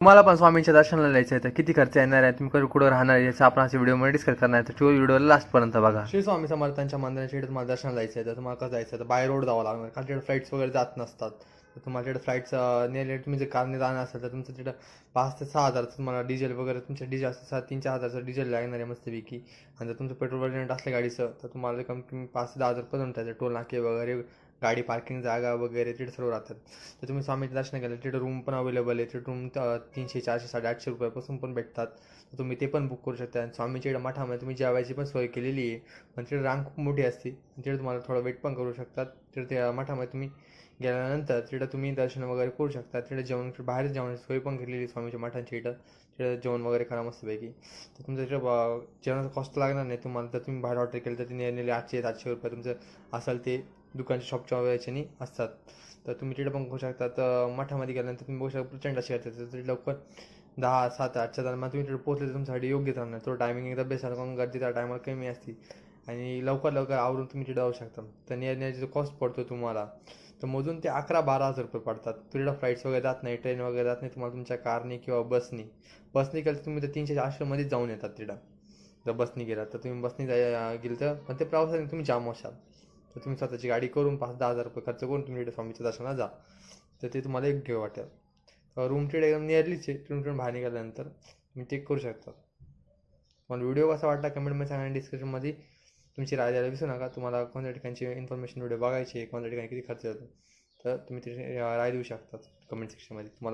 तुम्हाला पण स्वामींच्या दर्शनाला जायचं आहे तर किती खर्च येणार आहे? तुम्ही कुठं राहणार आहे? याचं आपण अशा व्हिडिओमध्ये डिस्कस करणार आहे. तर तो व्हिडिओ लास्टपर्यंत बघा. श्री स्वामी समर्थांच्या मंदिराच्या इकडे तुम्हाला दर्शनाला जायचं आहे तर तुम्हाला कसं जायचं आहे तर बाय रोड जावं लागणार. कारण तिकडे फ्लाईट्स वगैरे जात नसतात. तर तुम्हाला तिकडे फ्लाईट्स नेले तुम्ही जर कारने जाणार असाल तर तुमचं तिथं पाच ते सहा हजारचं तुम्हाला डिझेल वगैरे तुमच्या डिझेल असतं सहा तीन चार हजारचं डिझेल लागणार आहे मस्तपैकी. आणि जर तुमचं पेट्रोल वेरियंट असलं गाडीचं तर तुम्हाला कमी कमी पाच ते दहा हजार पर्यंत टोल नाके वगैरे गाडी पार्किंग जागा वगैरे तिथे सर्व राहतात. तर तुम्ही स्वामीचे दर्शन केलं तिथे रूम पण अवेलेबल आहे. तिथे रूम तीनशे चारशे साडेआठशे रुपयापासून पण भेटतात. तर तुम्ही ते पण बुक करू शकता. आणि स्वामीच्या इकडे मठामध्ये तुम्ही जेवायची पण सोय केलेली आहे. पण तिथे रांग खूप मोठी असते. तिथे तुम्हाला थोडं वेट पण करू शकतात. तिथे त्या मठामध्ये तुम्ही गेल्यानंतर तिथं तुम्ही दर्शन वगैरे करू शकता. तिथे जेवण बाहेर जेवणाची सोय पण केलेली आहे स्वामीच्या मठांच्या इथं. तिथे जेवण वगैरे करा मस्तपैकी. तर तुमचं तिथे ब- जेवणाचा कॉस्ट लागणार नाही तुम्हाला. तर तुम्ही बाहेर ऑर्डर केलं तर तिने नेले आठशे सातशे रुपये तुमचं असेल ते. दुकानच्या शॉपच्या याच्यानी असतात. तर तुम्ही तिथे पण करू शकता. तर मठामध्ये गेल्यानंतर तुम्ही बघू शकता प्रचंड अशी येतात तर तिथे लवकर दहा सात आठच्या दरम्यान तुम्ही तिथे पोहोचले तर तुमच्यासाठी योग्य राहणार तो टायमिंग एकदा बेस्ट कारण गर्दी त्या टायमाला कमी असते. आणि लवकर लवकर आवरून तुम्ही तिथे जाऊ शकता. तर नेण्याचा जो कॉस्ट पडतो तुम्हाला. तर मोजून ते अकरा बारा हजार रुपये पडतात. तिकडं फ्लाईट्स वगैरे जात नाही ट्रेन वगैरे जात नाही. तुम्हाला तुमच्या कारने किंवा बसनी बसनी गेलं तर तुम्ही तर तीनशे चारशेमध्येच जाऊन येतात तिकडं. जर बसनी गेला तर तुम्ही बसनी जाय गेलं तर पण ते प्रवासाने तुम्ही जाम असाल तर तुम्ही स्वतःची गाडी करून पाच दहा हजार रुपये खर्च करून तुम्ही तिथे स्वामीच्या दर्शनाला जा. तर ते तुम्हाला योग्य वाटेल. रूम ट्रेड एकदम नियरलीच आहे. रूम तिथून बाहेर निघाल्यानंतर तुम्ही चेक करू शकता. पण व्हिडिओ कसा वाटला कमेंटमध्ये सांगा आणि डिस्क्रिप्शनमध्ये तुमची राय द्यायला विसरू नका. तुम्हाला कोणत्या ठिकाणची इन्फॉर्मेशन व्हिडिओ बघायची कोणत्या ठिकाणी किती खर्च येतो तर तुम्ही तिथे राय देऊ शकता कमेंट सेक्शनमध्ये तुम्हाला